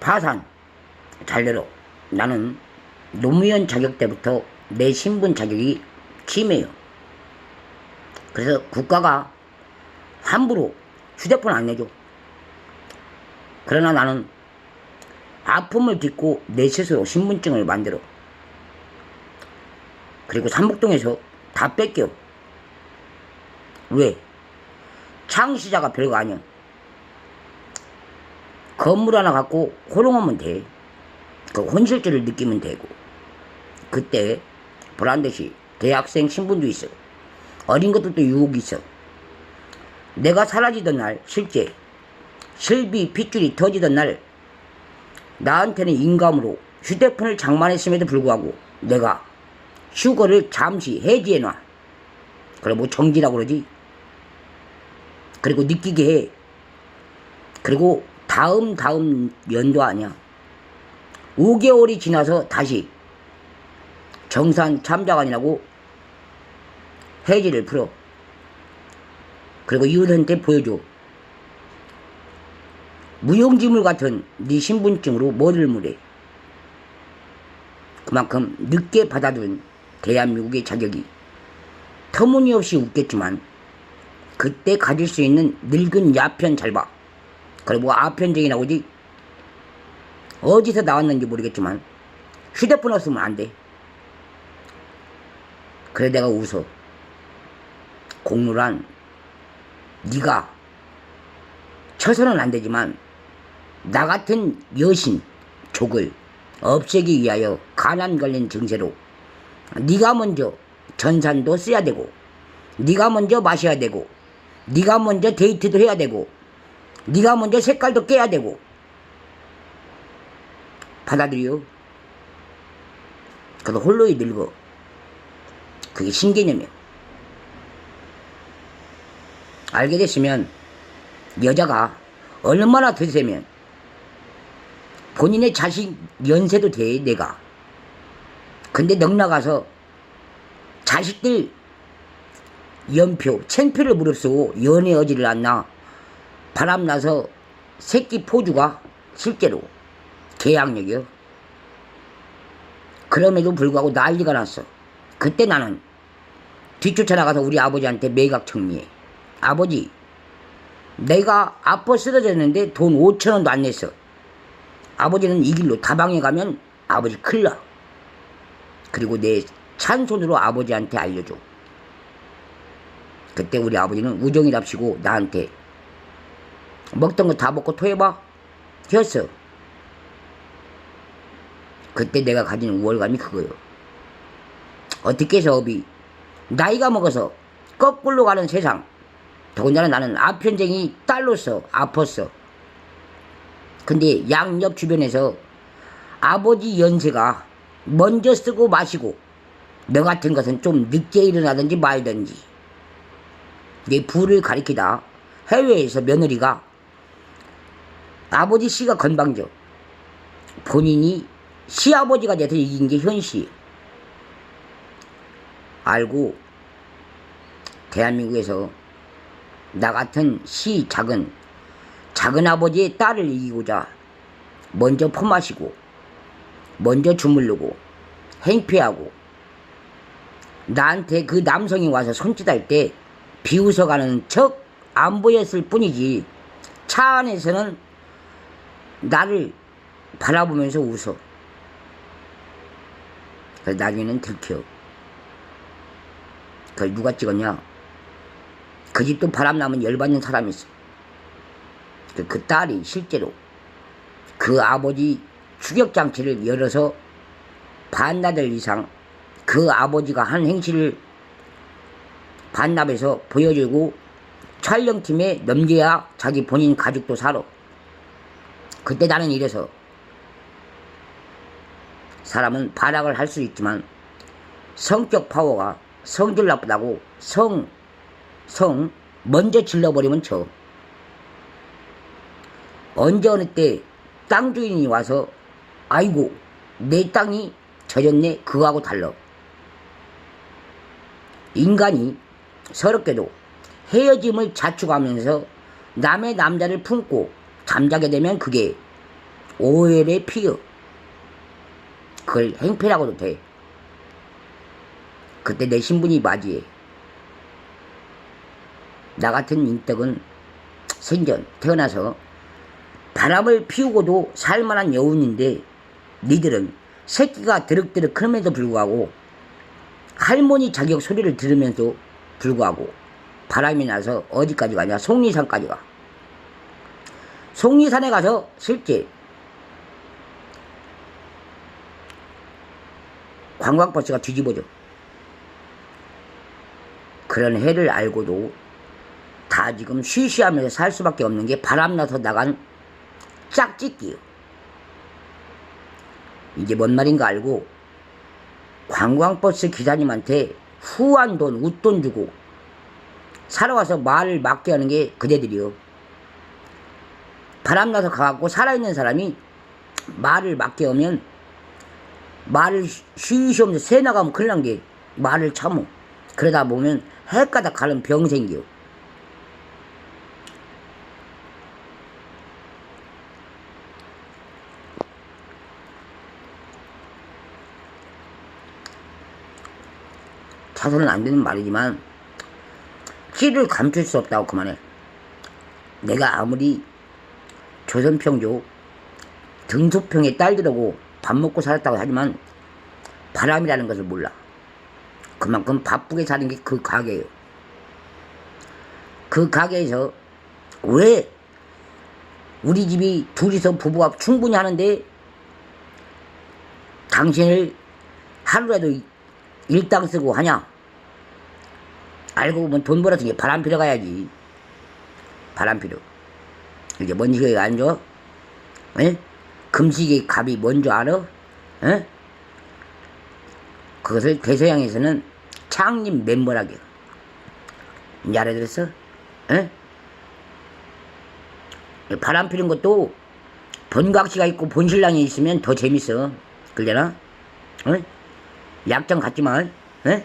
파산 잘 들어 나는 노무현 자격 때부터 내 신분 자격이 침해요. 그래서 국가가 함부로 휴대폰 안 내줘. 그러나 나는 아픔을 딛고 내 스스로 신분증을 만들어. 그리고 삼목동에서 다 뺏겨. 왜? 창시자가 별거 아니야 건물 하나 갖고 호롱하면 돼. 그 혼실주를 느끼면 되고. 그때 보란듯이 대학생 신분도 있어. 어린 것들도 유혹이 있어. 내가 사라지던 날 실제 실비 핏줄이 터지던 날 나한테는 인감으로 휴대폰을 장만했음에도 불구하고 내가 휴거를 잠시 해지해놔. 그래 뭐 정지라고 그러지. 그리고 느끼게 해. 그리고 다음 다음 연도 아니야. 5개월이 지나서 다시 정산 참작관이라고 해지를 풀어. 그리고 이웃한테 보여줘. 무용지물 같은 네 신분증으로 뭐를 물해. 그만큼 늦게 받아둔 대한민국의 자격이 터무니없이 웃겠지만 그때 가질 수 있는 늙은 야편 잘 봐. 그리고 아편쟁이 나오지 어디서 나왔는지 모르겠지만 휴대폰 없으면 안 돼. 그래 내가 웃어. 공무란 네가 쳐서는 안 되지만 나 같은 여신 족을 없애기 위하여 가난 걸린 증세로 네가 먼저 전산도 써야 되고 네가 먼저 마셔야 되고 네가 먼저 데이트도 해야 되고 네가 먼저 색깔도 깨야 되고. 받아들여. 그래도 홀로이 늙어 그게 신개념이야. 알게 됐으면 여자가 얼마나 드세면 본인의 자식 연세도 돼 내가. 근데 넉 나가서 자식들 연표 챙표를 무릅쓰고 연애 어지를 않나 바람나서 새끼 포주가 실제로 계약력이요. 그럼에도 불구하고 난리가 났어. 그때 나는 뒤쫓아 나가서 우리 아버지한테 매각 청리해. 아버지, 내가 아파 쓰러졌는데 돈 5천 원도 안 냈어. 아버지는 이 길로 다방에 가면 아버지 큰일 나. 그리고 내 찬손으로 아버지한테 알려줘. 그때 우리 아버지는 우정이랍시고 나한테 먹던 거 다 먹고 토해봐. 했어. 그때 내가 가진 우월감이 그거요. 어떻게 해서 업이 나이가 먹어서 거꾸로 가는 세상. 더군다나 나는 아편쟁이 딸로서 아팠어. 근데 양옆 주변에서 아버지 연세가 먼저 쓰고 마시고 너 같은 것은 좀 늦게 일어나든지 말든지 내 부를 가리키다 해외에서 며느리가 아버지 씨가 건방져. 본인이 시아버지가 돼서 이긴 게 현실. 알고 대한민국에서 나 같은 시 작은 작은 아버지의 딸을 이기고자 먼저 퍼마시고 먼저 주물르고 행패하고 나한테 그 남성이 와서 손짓할 때 비웃어가는 척 안 보였을 뿐이지 차 안에서는 나를 바라보면서 웃어. 그래서 나중에는 들켜. 그걸 누가 찍었냐? 그 집도 바람나면 열받는 사람이 있어. 그, 그 딸이 실제로 그 아버지 추격장치를 열어서 반나절 이상 그 아버지가 한 행실을 반납해서 보여주고 촬영팀에 넘겨야 자기 본인 가족도 살아. 그때 나는 이래서 사람은 발악을 할 수 있지만 성격 파워가 성질 나쁘다고 성, 성 먼저 질러버리면 쳐. 언제 어느 때 땅 주인이 와서 아이고 내 땅이 젖었네 그거하고 달라. 인간이 서럽게도 헤어짐을 자축하면서 남의 남자를 품고 잠자게 되면 그게 오열의 피어. 그걸 행패라고도 돼. 그때 내 신분이 맞이해. 나 같은 인덕은 생전 태어나서 바람을 피우고도 살만한 여운인데 니들은 새끼가 드륵드륵 크럼에도 불구하고 할머니 자격 소리를 들으면서 불구하고 바람이 나서 어디까지 가냐 속리산까지 가 속리산에 가서 실제 관광버스가 뒤집어져 그런 해를 알고도 다 지금 쉬쉬하면서 살 수밖에 없는 게 바람나서 나간 짝짓기요. 이게 뭔 말인가 알고 관광버스 기사님한테 후한 돈, 웃돈 주고 살아와서 말을 막게 하는 게 그대들이요. 바람나서 가갖고 살아있는 사람이 말을 막게 하면 말을 쉬쉬 하면서 새 나가면 큰일 난 게 말을 참어. 그러다 보면 해가다 가는 병 생겨. 차선은 안 되는 말이지만 끼를 감출 수 없다고 그만해. 내가 아무리 조선평조 등소평의 딸들하고 밥 먹고 살았다고 하지만 바람이라는 것을 몰라. 그만큼 바쁘게 사는 게 그 가게예요. 그 가게에서 왜 우리 집이 둘이서 부부가 충분히 하는데 당신을 하루라도 일당 쓰고 하냐? 알고 보면 돈 벌어서 바람 피러 가야지. 바람 피러. 이게 뭔지 안 줘? 에? 금식의 값이 뭔지 알아? 에? 그것을 대서양에서는 창립 멤버라게. 이제 알아들었어? 에? 바람 피는 것도 본각시가 있고 본신랑이 있으면 더 재밌어. 그러잖아? 어? 약점 갖지 마. 에?